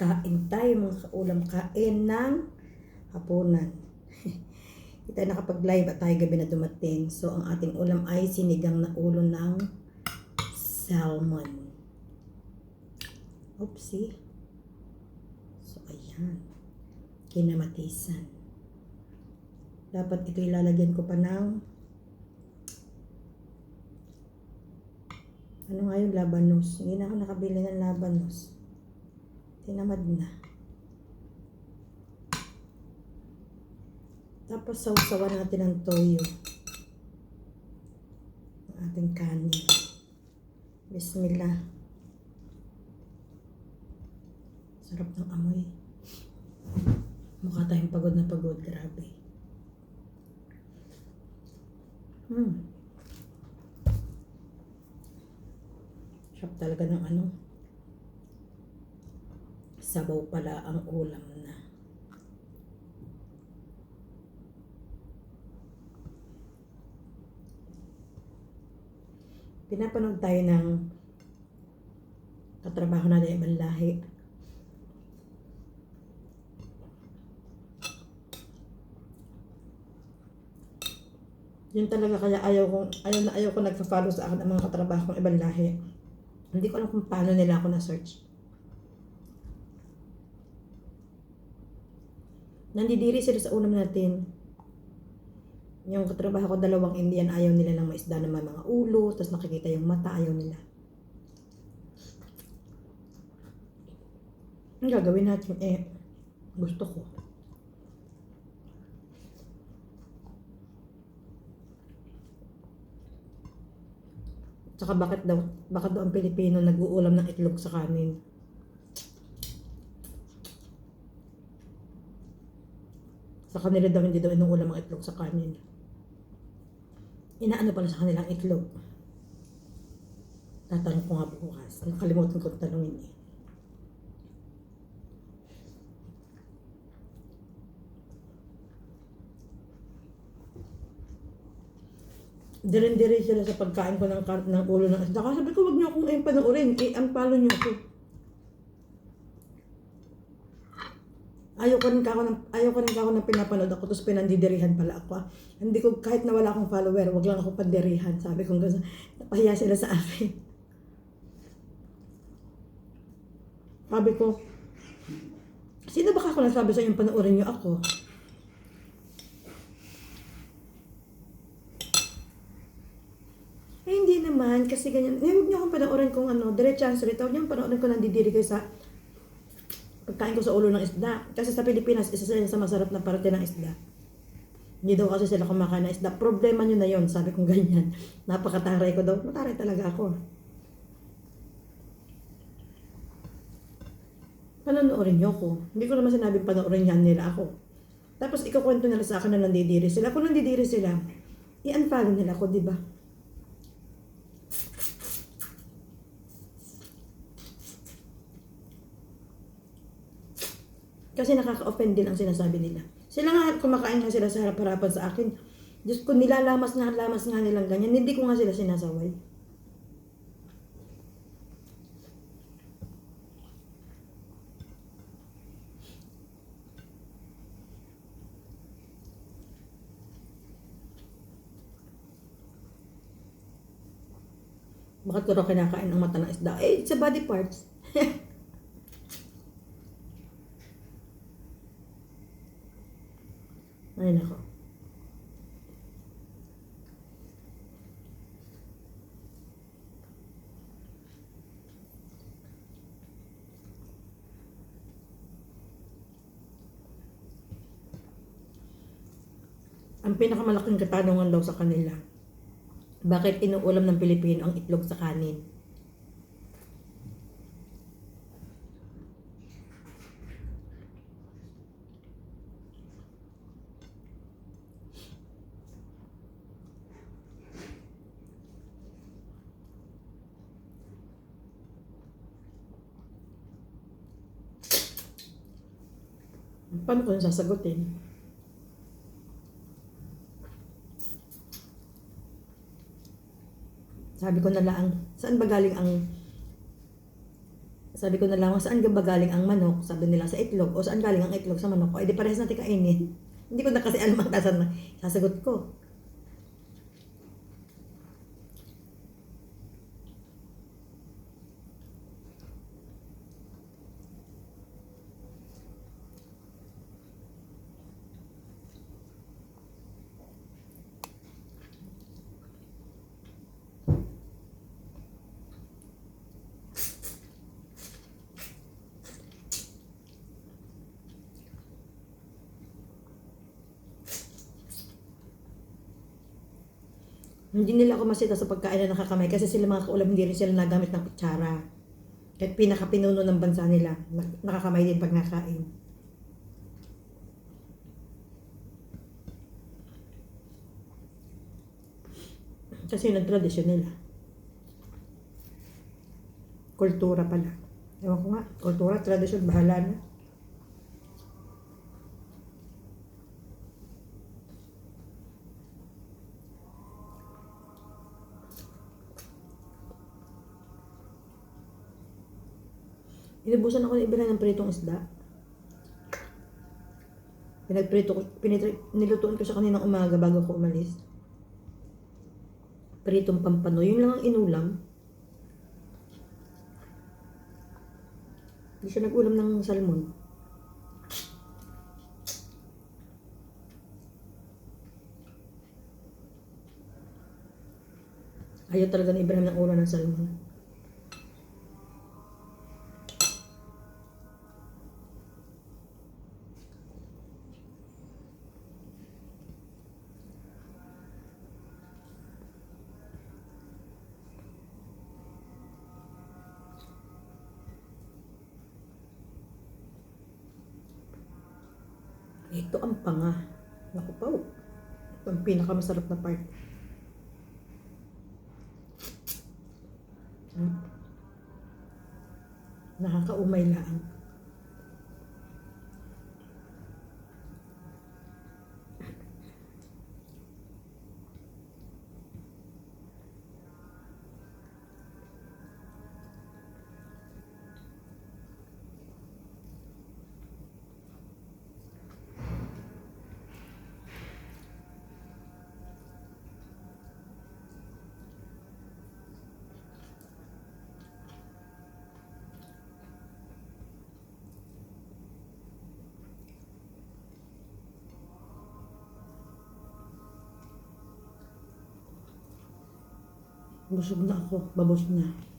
Kain tayo mga kaulam. Kain ng hapunan. Hindi tayo nakapag-live at tayo gabi na dumating. So, ang ating ulam ay sinigang na ulo ng salmon. Oopsie. So, ayan. Kinamatisan. Dapat ito ilalagyan ko pa ng ano nga yung labanos. Hindi na ako nakabili ng labanos. Tinamad na. Tapos sausawan natin ng toyo. Ang ating kanin. Bismillah. Sarap ng amoy. Mukha tayong pagod na pagod. Grabe. Hmm. Sarap talaga ng ano. Sabaw pala ang ulam na. Pinapanood tayo ng katrabaho na ibang lahi. Yun talaga kaya ayaw kong, ayaw na ayaw ko nagpa-follow sa akin ang mga katrabaho kong ibang lahi. Hindi ko alam kung paano nila ako na-search. Nandidiri sila sa ulam natin. Yung katrabaho ko, dalawang Indian, ayaw nila ng maisda na mga ulo, tapos nakikita yung mata, ayaw nila. Ang gagawin natin, eh, gusto ko. Tsaka bakit daw, bakit daw ang Pilipino nag-uulam ng itlog sa kanin? Sa kanila daw hindi daw inuulam ang itlog sa kanin. Inaano pala sa kanilang itlog? Tatanong ko nga bukas. Nakalimutan ko tanongin eh. Diren-dire sila sa pagkain ko ng, ng ulo ng isda. Kasi sabi ko, wag niyo akong panoorin. Eh, unfollow niyo ako. Ayaw ko rin ka ako ng, ayaw ko rin ka ako ng pinapanood ako, tapos pinandidirihan pala ako. ah. Hindi ko, kahit na wala akong follower, wag lang ako pandirihan. Sabi ko, gano'n, napahiya sila sa akin. Sabi ko, sino ba ako nagsabi sa inyo panoorin niyo ako? Eh, hindi naman, kasi ganyan. Eh, huwag niyo akong panoorin kung ano, diretsahan sa rito. Huwag niyo akong panoorin kung nandidiri kayo sa pagkain ko sa ulo ng isda. Kasi sa Pilipinas, isa sila sa masarap na parte ng isda. Hindi daw kasi sila kumakain ng isda. Problema nyo na yon sabi kong ganyan. Napakataray ko daw. Mataray talaga ako. Panonoorin nyo ko. Hindi ko naman sinabing panoorin yan nila ako. Tapos ikukwento nila sa akin na nandidiri sila. Kung nandidiri sila, i-unfollow nila ako, di ba? Kasi nakaka-offend din ang sinasabi nila. Sila nga, kumakain nga sila sa harap-harapan sa akin. Diyos ko, nilalamas nga, lamas nga nilang ganyan. Hindi ko nga sila sinasaway. Bakit ko raw kinakain ang mata ng isda? Eh, it's a body parts. Ay, nako. Ang pinakamalaking katanungan daw sa kanila, bakit inuulam ng Pilipino ang itlog sa kanin? Paano ko yung sasagutin? Sabi ko na lang, saan ba galing ang Sabi ko na lang, saan ba galing ang manok? Sabi nila sa itlog. O saan galing ang itlog sa manok? O edi parehas natin kainin. Hindi ko na kasi alam ang tasan na sasagot ko. Hindi nila ako masita sa pagkain na nakakamay kasi sila mga kaulam hindi rin sila nagamit ng kutsara. Kahit pinakapinuno ng bansa nila, nak- nakakamay din pag nakain. Kasi yun ang tradisyon nila. Kultura pala. Ewan ko nga, kultura, tradisyon, bahala na. Inubusan ako ng ibila ng pritong isda. Pinagprito ko, pinitri, nilutuan ko siya kaninang umaga bago ko umalis. Pritong pampano. Yun lang ang inulam. Hindi siya nag-ulam ng salmon. Ayaw talaga ni Ibrahim ng ulam ng salmon. Ito ang panga. Naku pa. Ito ang pinakamasarap na part. Hmm. Nakakaumay lang. Busog na ako. Babos na.